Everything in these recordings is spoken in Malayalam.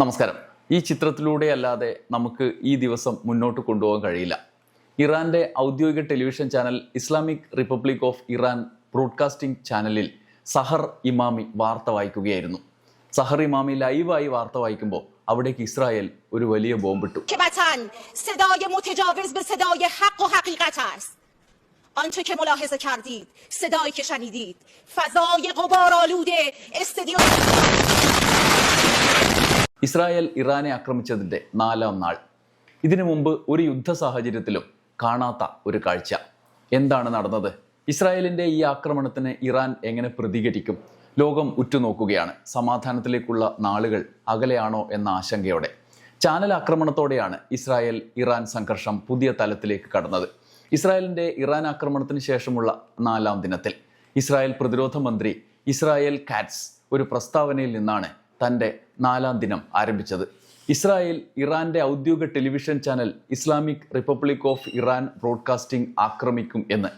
നമസ്കാരം ഈ ചിത്രത്തിലൂടെ അല്ലാതെ നമുക്ക് ഈ ദിവസം മുന്നോട്ട് കൊണ്ടുപോകാൻ കഴിയില്ല ഇറാന്റെ ഔദ്യോഗിക television channel Islamic Republic of Iran broadcasting ചാനലിൽ സഹർ ഇമാമി വാർത്ത വായിക്കുകയായിരുന്നു സഹർ ഇമാമി ലൈവായി വാർത്ത വായിക്കുമ്പോൾ അവിടേക്ക് ഇസ്രായേൽ ഒരു വലിയ ബോംബിട്ടു که وطن صدای متجاوز به صدای حق و حقیقت است آنچه که ملاحظه کردید صدایی که شنیدید فضای غبارآلود استدیو ഇസ്രായേൽ ഇറാനെ ആക്രമിച്ചതിന്റെ നാലാം നാൾ. ഇതിനു മുമ്പ് ഒരു യുദ്ധ സാഹചര്യത്തിലും കാണാത്ത ഒരു കാഴ്ച. എന്താണ് നടന്നത്? ഇസ്രായേലിന്റെ ഈ ആക്രമണത്തിന് ഇറാൻ എങ്ങനെ പ്രതികരിക്കും? ലോകം ഉറ്റുനോക്കുകയാണ്. സമാധാനത്തിലേക്കുള്ള നാളുകൾ അകലെയാണോ എന്ന ആശങ്കയോടെ. ചാനൽ ആക്രമണത്തോടെയാണ് ഇസ്രായേൽ ഇറാൻ സംഘർഷം പുതിയ തലത്തിലേക്ക് കടന്നത്. ഇസ്രായേലിന്റെ ഇറാൻ ആക്രമണത്തിന് ശേഷമുള്ള നാലാം ദിനത്തിൽ ഇസ്രായേൽ പ്രതിരോധ മന്ത്രി ഇസ്രായേൽ കാറ്റ്സ് ഒരു പ്രസ്താവനയിൽ നിന്നാണ് തന്റെ നാലാം ദിനം ആരംഭിച്ചത്. ഇസ്രായേൽ ഇറാന്റെ ഔദ്യോഗിക television channel Islamic Republic of Iran Broadcasting ആക്രമിക്കും എന്ന്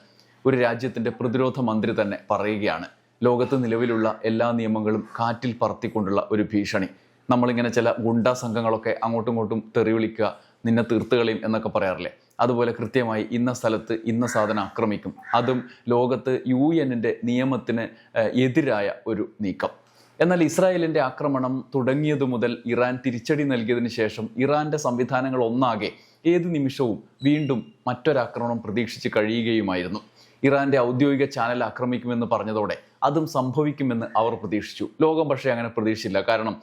ഒരു രാജ്യത്തിന്റെ പ്രതിരോധ മന്ത്രി തന്നെ പറയുകയാണ്. ലോകത്ത് നിലവിലുള്ള എല്ലാ നിയമങ്ങളും കാറ്റിൽ പറത്തിക്കൊണ്ടുള്ള ഒരു ഭീഷണി. നമ്മളിങ്ങനെ ചില ഗുണ്ടാ സംഘങ്ങളൊക്കെ അങ്ങോട്ടും ഇങ്ങോട്ടും തെറി വിളിക്കുക നിന്നെ തീർത്തുകളയും എന്നൊക്കെ പറയാറില്ലേ? അതുപോലെ കൃത്യമായി ഇന്ന സ്ഥലത്ത് ഇന്ന സാധനം ആക്രമിക്കും. അതും ലോകത്ത് യു എന്നിന്റെ നിയമത്തിന് എതിരായ ഒരു നീക്കം. എന്നാൽ ഇസ്രായേലിന്റെ ആക്രമണം തുടങ്ങിയതു മുതൽ ഇറാൻ തിരിച്ചടി നൽകിയതിനു ശേഷം ഇറാന്റെ സംവിധാനങ്ങൾ ഒന്നാകെ ഏത് നിമിഷവും വീണ്ടും മറ്റൊരാക്രമണം പ്രതീക്ഷിച്ച് കഴിയുകയുമായിരുന്നു. ഇറാന്റെ ഔദ്യോഗിക ചാനൽ ആക്രമിക്കുമെന്ന് പറഞ്ഞതോടെ അതും സംഭവിക്കുമെന്ന് അവർ പ്രതീക്ഷിച്ചു. ലോകം പക്ഷേ അങ്ങനെ പ്രതീക്ഷിച്ചില്ല. കാരണം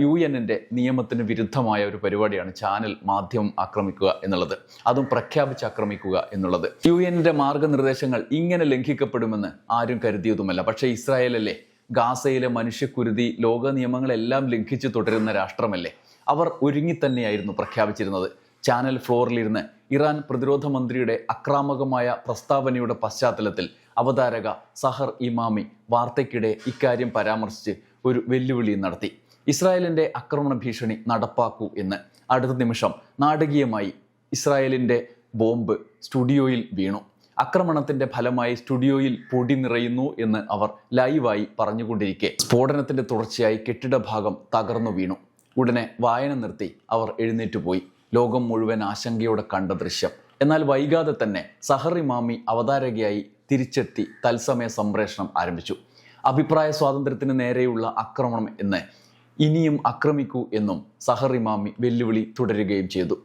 യു എന്നിന്റെ നിയമത്തിന് വിരുദ്ധമായ ഒരു പരിപാടിയാണ് ചാനൽ മാധ്യമം ആക്രമിക്കുക എന്നുള്ളത്. അതും പ്രഖ്യാപിച്ച് ആക്രമിക്കുക എന്നുള്ളത്. യു എന്നിന്റെ മാർഗനിർദ്ദേശങ്ങൾ ഇങ്ങനെ ലംഘിക്കപ്പെടുമെന്ന് ആരും കരുതിയതുമല്ല. പക്ഷേ ഇസ്രായേലല്ലേ ഗാസയിലെ മനുഷ്യക്കുരുതി ലോക നിയമങ്ങളെല്ലാം ലംഘിച്ച് തുടരുന്ന രാഷ്ട്രമല്ലേ? അവർ ഒരുങ്ങി തന്നെയായിരുന്നു പ്രഖ്യാപിച്ചിരുന്നത്. ചാനൽ ഫ്ലോറിലിരുന്ന് ഇറാൻ പ്രതിരോധ മന്ത്രിയുടെ അക്രാമകമായ പ്രസ്താവനയുടെ പശ്ചാത്തലത്തിൽ അവതാരക സഹർ ഇമാമി വാർത്തയ്ക്കിടെ ഇക്കാര്യം പരാമർശിച്ച് ഒരു വെല്ലുവിളി നടത്തി. ഇസ്രായേലിന്റെ ആക്രമണ ഭീഷണി നടപ്പാക്കൂ എന്ന്. അടുത്ത നിമിഷം നാടകീയമായി ഇസ്രായേലിന്റെ ബോംബ് സ്റ്റുഡിയോയിൽ വീണു. ആക്രമണത്തിന്റെ ഫലമായി സ്റ്റുഡിയോയിൽ പൊടി നിറയുന്നു എന്ന് അവർ ലൈവായി പറഞ്ഞുകൊണ്ടിരിക്കെ. സ്ഫോടനത്തിന്റെ തുടർച്ചയായി കെട്ടിട ഭാഗം തകർന്നു വീണു. ഉടനെ വായന നിർത്തി അവർ എഴുന്നേറ്റ് പോയി. ലോകം മുഴുവൻ ആശങ്കയോടെ കണ്ട ദൃശ്യം. എന്നാൽ വൈകാതെ തന്നെ സഹറി മാമി അവതാരകയായി തിരിച്ചെത്തി തത്സമയ സംപ്രേഷണം ആരംഭിച്ചു. അഭിപ്രായ സ്വാതന്ത്ര്യത്തിന് നേരെയുള്ള ആക്രമണം എന്ന് ഇനിയും ആക്രമിക്കൂ എന്നും സഹറി മാമി വെല്ലുവിളി തുടരുകയും ചെയ്തു.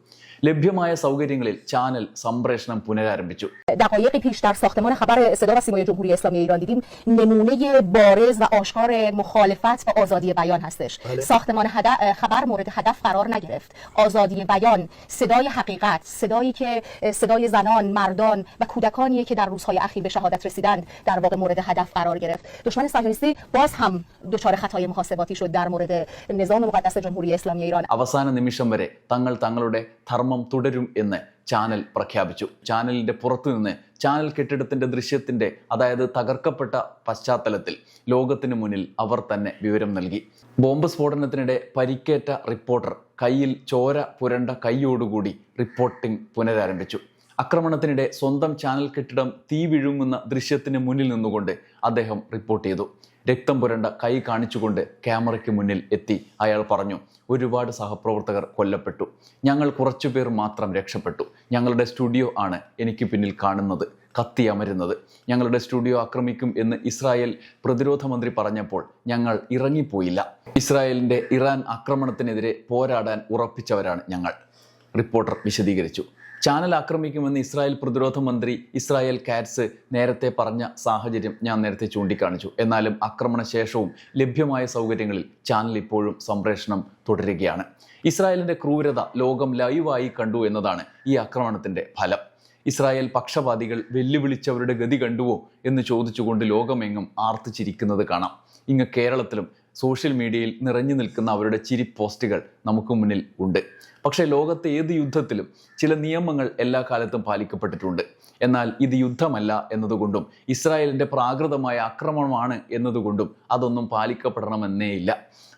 ലഭ്യമായ സൗകര്യങ്ങളിൽ ചാനൽ സംപ്രേഷണം പുനരാരംഭിച്ചു دقایقی پیش در ساختمان خبر صدا و سیمای جمهوری اسلامی ایران دیدیم نمونه بارز و آشکار مخالفت با آزادی بیان هستش ساختمان هدف خبر مورد هدف قرار نگرفت آزادی بیان صدای حقیقت صدایی که صدای زنان مردان و کودکانیه که در روزهای اخیر به شهادت رسیدند در واقع مورد هدف قرار گرفت دشمن صهیونیستی باز هم دچار خطای محاسباتی شد در مورد نظام مقدس جمهوری اسلامی ایران അവസാന നിമിഷം വരെ തങ്ങൾ തങ്ങളുടെ ധർമ്മം തുടരും എന്ന് ചാനൽ പ്രഖ്യാപിച്ചു. ചാനലിന്റെ പുറത്തുനിന്ന് ചാനൽ കെട്ടിടത്തിന്റെ ദൃശ്യത്തിന്റെ അതായത് തകർക്കപ്പെട്ട പശ്ചാത്തലത്തിൽ ലോകത്തിന് മുന്നിൽ അവർ തന്നെ വിവരം നൽകി. ബോംബ് സ്ഫോടനത്തിനിടെ പരിക്കേറ്റ റിപ്പോർട്ടർ കയ്യിൽ ചോര പുരണ്ട കൈയോടുകൂടി റിപ്പോർട്ടിംഗ് പുനരാരംഭിച്ചു. ആക്രമണത്തിനിടെ സ്വന്തം ചാനൽ കെട്ടിടം തീ വിഴുങ്ങുന്ന ദൃശ്യത്തിന് മുന്നിൽ നിന്നുകൊണ്ട് അദ്ദേഹം റിപ്പോർട്ട് ചെയ്തു. രക്തം പുരണ്ട കൈ കാണിച്ചുകൊണ്ട് ക്യാമറയ്ക്ക് മുന്നിൽ എത്തി. അയാൾ പറഞ്ഞു ഒരുപാട് സഹപ്രവർത്തകർ കൊല്ലപ്പെട്ടു. ഞങ്ങൾ കുറച്ചുപേർ മാത്രം രക്ഷപ്പെട്ടു. ഞങ്ങളുടെ സ്റ്റുഡിയോ ആണ് എനിക്ക് പിന്നിൽ കാണുന്നത് കത്തി അമരുന്നത്. ഞങ്ങളുടെ സ്റ്റുഡിയോ ആക്രമിക്കും എന്ന് ഇസ്രായേൽ പ്രതിരോധ മന്ത്രി പറഞ്ഞപ്പോൾ ഞങ്ങൾ ഇറങ്ങിപ്പോയില്ല. ഇസ്രായേലിന്റെ ഇറാൻ ആക്രമണത്തിനെതിരെ പോരാടാൻ ഉറപ്പിച്ചവരാണ് ഞങ്ങൾ റിപ്പോർട്ടർ വിശദീകരിച്ചു. ചാനൽ ആക്രമിക്കുമെന്ന് ഇസ്രായേൽ പ്രതിരോധ മന്ത്രി ഇസ്രായേൽ കാറ്റ്സ് നേരത്തെ പറഞ്ഞ സാഹചര്യം ഞാൻ നേരത്തെ ചൂണ്ടിക്കാണിച്ചു. എന്നാലും ആക്രമണ ശേഷവും ലഭ്യമായ സൗകര്യങ്ങളിൽ ചാനൽ ഇപ്പോഴും സംപ്രേഷണം തുടരുകയാണ്. ഇസ്രായേലിന്റെ ക്രൂരത ലോകം ലൈവായി കണ്ടു എന്നതാണ് ഈ ആക്രമണത്തിന്റെ ഫലം. ഇസ്രായേൽ പക്ഷപാതികൾ വെല്ലുവിളിച്ചവരുടെ ഗതി കണ്ടുവോ എന്ന് ചോദിച്ചുകൊണ്ട് ലോകമെങ്ങും ആർത്തിച്ചിരിക്കുന്നത് കാണാം. ഇങ്ങ് കേരളത്തിലും സോഷ്യൽ മീഡിയയിൽ നിറഞ്ഞു നിൽക്കുന്ന അവരുടെ ചിരി പോസ്റ്റുകൾ നമുക്ക് മുന്നിൽ ഉണ്ട്. പക്ഷേ ലോകത്തെ ഏത് യുദ്ധത്തിലും ചില നിയമങ്ങൾ എല്ലാ കാലത്തും പാലിക്കപ്പെട്ടിട്ടുണ്ട്. എന്നാൽ ഇത് യുദ്ധമല്ല എന്നതുകൊണ്ടും ഇസ്രായേലിന്റെ പ്രാകൃതമായ ആക്രമണമാണ് എന്നതുകൊണ്ടും അതൊന്നും പാലിക്കപ്പെടണമെന്നേയില്ല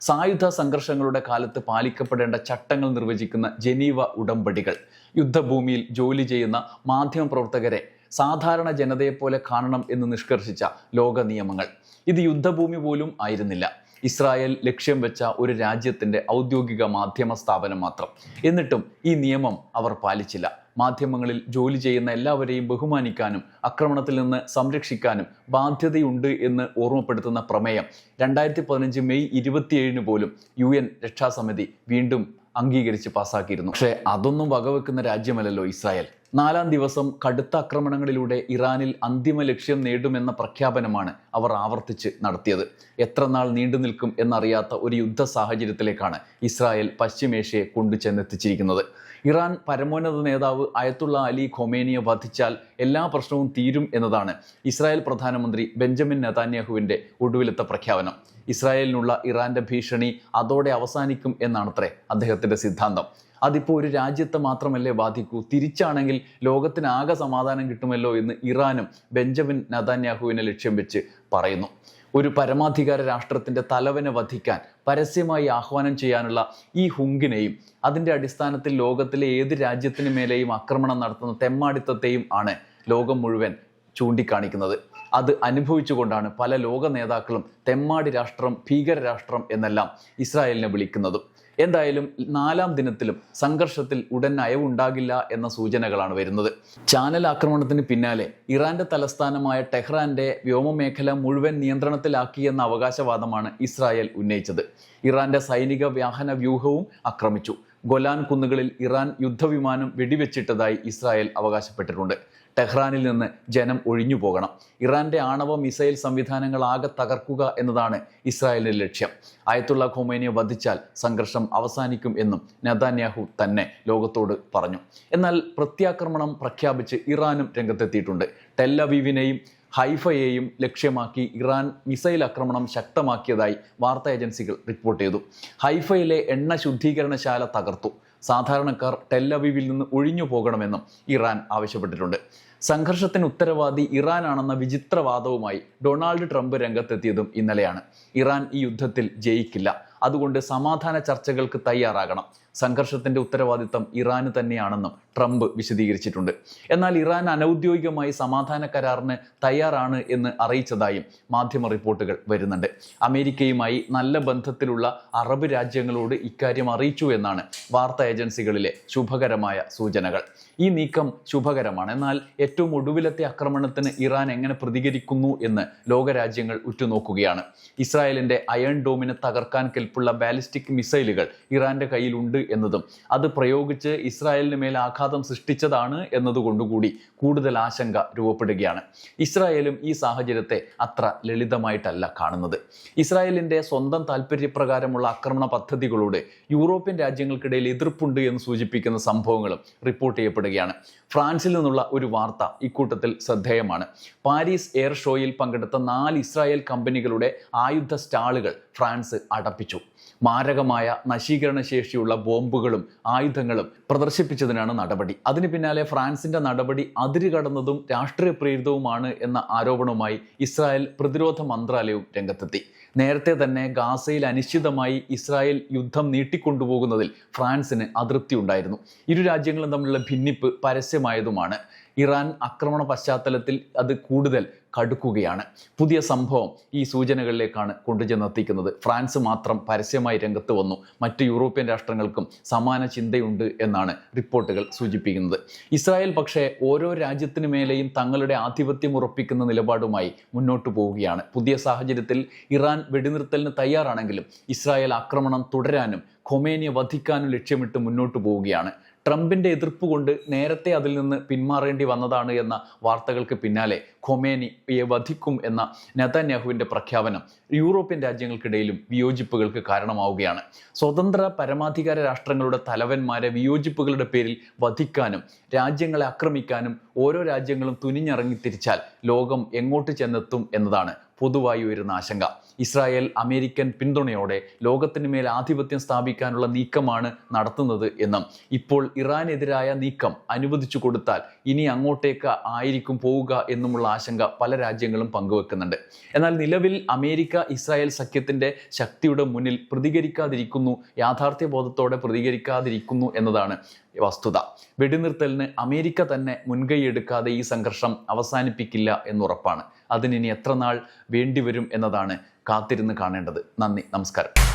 സായുധ സംഘർഷങ്ങളുടെ കാലത്ത് പാലിക്കപ്പെടേണ്ട ചട്ടങ്ങൾ നിർവചിക്കുന്ന ജനീവ ഉടമ്പടികൾ യുദ്ധഭൂമിയിൽ ജോലി ചെയ്യുന്ന മാധ്യമപ്രവർത്തകരെ സാധാരണ ജനതയെപ്പോലെ കാണണം എന്ന് നിഷ്കർഷിച്ച ലോക നിയമങ്ങൾ ഇത് യുദ്ധഭൂമി പോലും ആയിരുന്നില്ല. ഇസ്രായേൽ ലക്ഷ്യം വെച്ച ഒരു രാജ്യത്തിന്റെ ഔദ്യോഗിക മാധ്യമ സ്ഥാപനം മാത്രം. എന്നിട്ടും ഈ നിയമം അവർ പാലിച്ചില്ല. മാധ്യമങ്ങളിൽ ജോലി ചെയ്യുന്ന എല്ലാവരെയും ബഹുമാനിക്കാനും ആക്രമണത്തിൽ നിന്ന് സംരക്ഷിക്കാനും ബാധ്യതയുണ്ട് എന്ന് ഓർമ്മപ്പെടുത്തുന്ന പ്രമേയം രണ്ടായിരത്തി പതിനഞ്ച് മെയ് ഇരുപത്തിയേഴിന് പോലും യു എൻ രക്ഷാസമിതി വീണ്ടും അംഗീകരിച്ച് പാസ്സാക്കിയിരുന്നു പക്ഷേ അതൊന്നും വകവെക്കുന്ന രാജ്യമല്ലല്ലോ ഇസ്രായേൽ. നാലാം ദിവസം കടുത്ത ആക്രമണങ്ങളിലൂടെ ഇറാനിൽ അന്തിമ ലക്ഷ്യം നേടുമെന്ന പ്രഖ്യാപനമാണ് അവർ ആവർത്തിച്ച് നടത്തിയത്. എത്ര നാൾ നീണ്ടു നിൽക്കും എന്നറിയാത്ത ഒരു യുദ്ധ സാഹചര്യത്തിലേക്കാണ് ഇസ്രായേൽ പശ്ചിമേഷ്യയെ കൊണ്ടു ചെന്നെത്തിച്ചിരിക്കുന്നത്. ഇറാൻ പരമോന്നത നേതാവ് അയത്തുള്ള അലി ഖൊമേനിയെ വധിച്ചാൽ എല്ലാ പ്രശ്നവും തീരും എന്നതാണ് ഇസ്രായേൽ പ്രധാനമന്ത്രി ബെഞ്ചമിൻ നെതാന്യാഹുവിന്റെ ഒടുവിലത്തെ പ്രഖ്യാപനം. ഇസ്രായേലിനുള്ള ഇറാന്റെ ഭീഷണി അതോടെ അവസാനിക്കും എന്നാണത്രേ അദ്ദേഹത്തിന്റെ സിദ്ധാന്തം. അതിപ്പോൾ ഒരു രാജ്യത്തെ മാത്രമല്ലേ ബാധിക്കൂ? തിരിച്ചാണെങ്കിൽ ലോകത്തിനാകെ സമാധാനം കിട്ടുമല്ലോ എന്ന് ഇറാനും ബെഞ്ചമിൻ നദാന്യാഹുവിനെ ലക്ഷ്യം വെച്ച് പറയുന്നു. ഒരു പരമാധികാര രാഷ്ട്രത്തിന്റെ തലവനെ വധിക്കാൻ പരസ്യമായി ആഹ്വാനം ചെയ്യാനുള്ള ഈ ഹുങ്കിനെയും അതിന്റെ അടിസ്ഥാനത്തിൽ ലോകത്തിലെ ഏത് രാജ്യത്തിന് മേലെയും ആക്രമണം നടത്തുന്ന തെമ്മാടിത്തത്തെയും ആണ് ലോകം മുഴുവൻ ചൂണ്ടിക്കാണിക്കുന്നത്. അത് അനുഭവിച്ചുകൊണ്ടാണ് പല ലോക നേതാക്കളും തെമ്മാടി രാഷ്ട്രം ഭീകര രാഷ്ട്രം എന്നെല്ലാം ഇസ്രായേലിനെ വിളിക്കുന്നതും. എന്തായാലും നാലാം ദിനത്തിലും സംഘർഷത്തിൽ ഉടൻ അയവുണ്ടാകില്ല എന്ന സൂചനകളാണ് വരുന്നത്. ചാനൽ ആക്രമണത്തിന് പിന്നാലെ ഇറാന്റെ തലസ്ഥാനമായ ടെഹ്റാന്റെ വ്യോമമേഖല മുഴുവൻ നിയന്ത്രണത്തിലാക്കിയെന്ന അവകാശവാദമാണ് ഇസ്രായേൽ ഉന്നയിച്ചത്. ഇറാന്റെ സൈനിക വ്യാഹന വ്യൂഹവും ആക്രമിച്ചു. ഗൊലാൻ കുന്നുകളിൽ ഇറാൻ യുദ്ധവിമാനം വെടിവെച്ചിട്ടതായി ഇസ്രായേൽ അവകാശപ്പെട്ടിട്ടുണ്ട്. ടെഹ്റാനിൽ നിന്ന് ജനം ഒഴിഞ്ഞു പോകണം. ഇറാന്റെ ആണവ മിസൈൽ സംവിധാനങ്ങൾ ആകെ തകർക്കുക എന്നതാണ് ഇസ്രായേലിന്റെ ലക്ഷ്യം. ആയത്തുള്ള ഖൊമേനിയെ വധിച്ചാൽ സംഘർഷം അവസാനിക്കും എന്നും നദാന്യാഹു തന്നെ ലോകത്തോട് പറഞ്ഞു. എന്നാൽ പ്രത്യാക്രമണം പ്രഖ്യാപിച്ച് ഇറാനും രംഗത്തെത്തിയിട്ടുണ്ട്. ടെല്ലവീവിനെയും ഹൈഫയെയും ലക്ഷ്യമാക്കി ഇറാൻ മിസൈൽ ആക്രമണം ശക്തമാക്കിയതായി വാർത്താ ഏജൻസികൾ റിപ്പോർട്ട് ചെയ്തു. ഹൈഫയിലെ എണ്ണ ശുദ്ധീകരണശാല തകർത്തു. സാധാരണക്കാർ ടെല്ലവീവിൽ നിന്ന് ഒഴിഞ്ഞു പോകണമെന്നും ഇറാൻ ആവശ്യപ്പെട്ടിട്ടുണ്ട്. സംഘർഷത്തിന് ഉത്തരവാദി ഇറാനാണെന്ന വിചിത്രവാദവുമായി ഡൊണാൾഡ് ട്രംപ് രംഗത്തെത്തിയതും ഇന്നലെയാണ്. ഇറാൻ ഈ യുദ്ധത്തിൽ ജയിക്കില്ല. അതുകൊണ്ട് സമാധാന ചർച്ചകൾക്ക് തയ്യാറാകണം. സംഘർഷത്തിന്റെ ഉത്തരവാദിത്തം ഇറാന് തന്നെയാണെന്നും ട്രംപ് വിശദീകരിച്ചിട്ടുണ്ട്. എന്നാൽ ഇറാൻ അനൌദ്യോഗികമായി സമാധാന കരാറിന് തയ്യാറാണ് എന്ന് അറിയിച്ചതായും മാധ്യമ റിപ്പോർട്ടുകൾ വരുന്നുണ്ട്. അമേരിക്കയുമായി നല്ല ബന്ധത്തിലുള്ള അറബ് രാജ്യങ്ങളോട് ഇക്കാര്യം അറിയിച്ചു എന്നാണ് വാർത്താ ഏജൻസികളിലെ ശുഭകരമായ സൂചനകൾ. ഈ നീക്കം ശുഭകരമാണ്. എന്നാൽ ഏറ്റവും ഒടുവിലത്തെ ആക്രമണത്തിന് ഇറാൻ എങ്ങനെ പ്രതികരിക്കുന്നു എന്ന് ലോകരാജ്യങ്ങൾ ഉറ്റുനോക്കുകയാണ്. ഇസ്രായേലിന്റെ അയൺ ഡോമിനെ തകർക്കാൻ കെൽപ്പുള്ള ബാലിസ്റ്റിക് മിസൈലുകൾ ഇറാന്റെ കയ്യിലുണ്ട് എന്നതും. അത് പ്രയോഗിച്ച് ഇസ്രായേലിന് മേൽ ആഘാതം സൃഷ്ടിച്ചതാണ് എന്നതുകൊണ്ടുകൂടി കൂടുതൽ ആശങ്ക രൂപപ്പെടുകയാണ്. ഇസ്രായേലും ഈ സാഹചര്യത്തെ അത്ര ലളിതമായിട്ടല്ല കാണുന്നത്. ഇസ്രായേലിന്റെ സ്വന്തം താല്പര്യപ്രകാരമുള്ള ആക്രമണ പദ്ധതികളോട് യൂറോപ്യൻ രാജ്യങ്ങൾക്കിടയിൽ എതിർപ്പുണ്ട് എന്ന് സൂചിപ്പിക്കുന്ന സംഭവങ്ങളും റിപ്പോർട്ട് ചെയ്യപ്പെടുകയാണ്. ഫ്രാൻസിൽ നിന്നുള്ള ഒരു വാർത്ത ഇക്കൂട്ടത്തിൽ ശ്രദ്ധേയമാണ്. പാരീസ് എയർ ഷോയിൽ പങ്കെടുത്ത നാല് ഇസ്രായേൽ കമ്പനികളുടെ ആയുധ സ്റ്റാളുകൾ ഫ്രാൻസ് അടപ്പിച്ചു. മാരകമായ നശീകരണ ശേഷിയുള്ള ബോംബുകളും ആയുധങ്ങളും പ്രദർശിപ്പിച്ചതിനാണ് നടപടി. അതിന് പിന്നാലെ ഫ്രാൻസിന്റെ നടപടി അതിരുകടന്നതും രാഷ്ട്രീയ പ്രേരിതവുമാണ് എന്ന ആരോപണവുമായി ഇസ്രായേൽ പ്രതിരോധ മന്ത്രാലയവും രംഗത്തെത്തി. നേരത്തെ തന്നെ ഗാസയിൽ അനിശ്ചിതമായി ഇസ്രായേൽ യുദ്ധം നീട്ടിക്കൊണ്ടുപോകുന്നതിൽ ഫ്രാൻസിന് അതൃപ്തി ഉണ്ടായിരുന്നു ഇരു രാജ്യങ്ങളും തമ്മിലുള്ള ഭിന്നിപ്പ് പരസ്യമായതുമാണ്. ഇറാൻ ആക്രമണ പശ്ചാത്തലത്തിൽ അത് കൂടുതൽ കടുക്കുകയാണ്. പുതിയ സംഭവം ഈ സൂചനകളിലേക്കാണ് കൊണ്ടുചെന്നെത്തിക്കുന്നത്. ഫ്രാൻസ് മാത്രം പരസ്യമായി രംഗത്ത് വന്നു. മറ്റ് യൂറോപ്യൻ രാഷ്ട്രങ്ങൾക്കും സമാന ചിന്തയുണ്ട് എന്നാണ് റിപ്പോർട്ടുകൾ സൂചിപ്പിക്കുന്നത്. ഇസ്രായേൽ പക്ഷേ ഓരോ രാജ്യത്തിനു മേലെയും തങ്ങളുടെ ആധിപത്യം ഉറപ്പിക്കുന്ന നിലപാടുമായി മുന്നോട്ട് പോവുകയാണ്. പുതിയ സാഹചര്യത്തിൽ ഇറാൻ വെടിനിർത്തലിന് തയ്യാറാണെങ്കിലും ഇസ്രായേൽ ആക്രമണം തുടരാനും ഖൊമേനിയെ വധിക്കാനും ലക്ഷ്യമിട്ട് മുന്നോട്ട് പോവുകയാണ്. ട്രംപിന്റെ എതിർപ്പ് കൊണ്ട് നേരത്തെ അതിൽ നിന്ന് പിന്മാറേണ്ടി വന്നതാണ് എന്ന വാർത്തകൾക്ക് പിന്നാലെ ഖൊമേനിയെ വധിക്കും എന്ന നെതന്യാഹുവിന്റെ പ്രഖ്യാപനം യൂറോപ്യൻ രാജ്യങ്ങൾക്കിടയിലും വിയോജിപ്പുകൾക്ക് കാരണമാവുകയാണ്. സ്വതന്ത്ര പരമാധികാര രാഷ്ട്രങ്ങളുടെ തലവന്മാരെ വിയോജിപ്പുകളുടെ പേരിൽ വധിക്കാനും രാജ്യങ്ങളെ ആക്രമിക്കാനും ഓരോ രാജ്യങ്ങളും തുനിഞ്ഞിറങ്ങി തിരിച്ചാൽ ലോകം എങ്ങോട്ട് ചെന്നെത്തും എന്നതാണ് പൊതുവായി ഉയരുന്ന ആശങ്ക. ഇസ്രായേൽ അമേരിക്കൻ പിന്തുണയോടെ ലോകത്തിന് മേൽ ആധിപത്യം സ്ഥാപിക്കാനുള്ള നീക്കമാണ് നടത്തുന്നത് എന്നും ഇപ്പോൾ ഇറാനെതിരായ നീക്കം അനുവദിച്ചു കൊടുത്താൽ ഇനി അങ്ങോട്ടേക്ക് ആയിരിക്കും പോവുക എന്നുമുള്ള ആശങ്ക പല രാജ്യങ്ങളും പങ്കുവെക്കുന്നുണ്ട്. എന്നാൽ നിലവിൽ അമേരിക്ക ഇസ്രായേൽ സഖ്യത്തിന്റെ ശക്തിയുടെ മുന്നിൽ പ്രതികരിക്കാതിരിക്കുന്നു യാഥാർത്ഥ്യ ബോധത്തോടെ പ്രതികരിക്കാതിരിക്കുന്നു എന്നതാണ് വസ്തുത. വെടിനിർത്തലിന് അമേരിക്ക തന്നെ മുൻകൈയെടുക്കാതെ ഈ സംഘർഷം അവസാനിപ്പിക്കില്ല എന്നുറപ്പാണ്. അതിനിനി എത്ര നാൾ വേണ്ടിവരും എന്നതാണ് കാത്തിരുന്ന് കാണേണ്ടത്. നന്ദി നമസ്കാരം.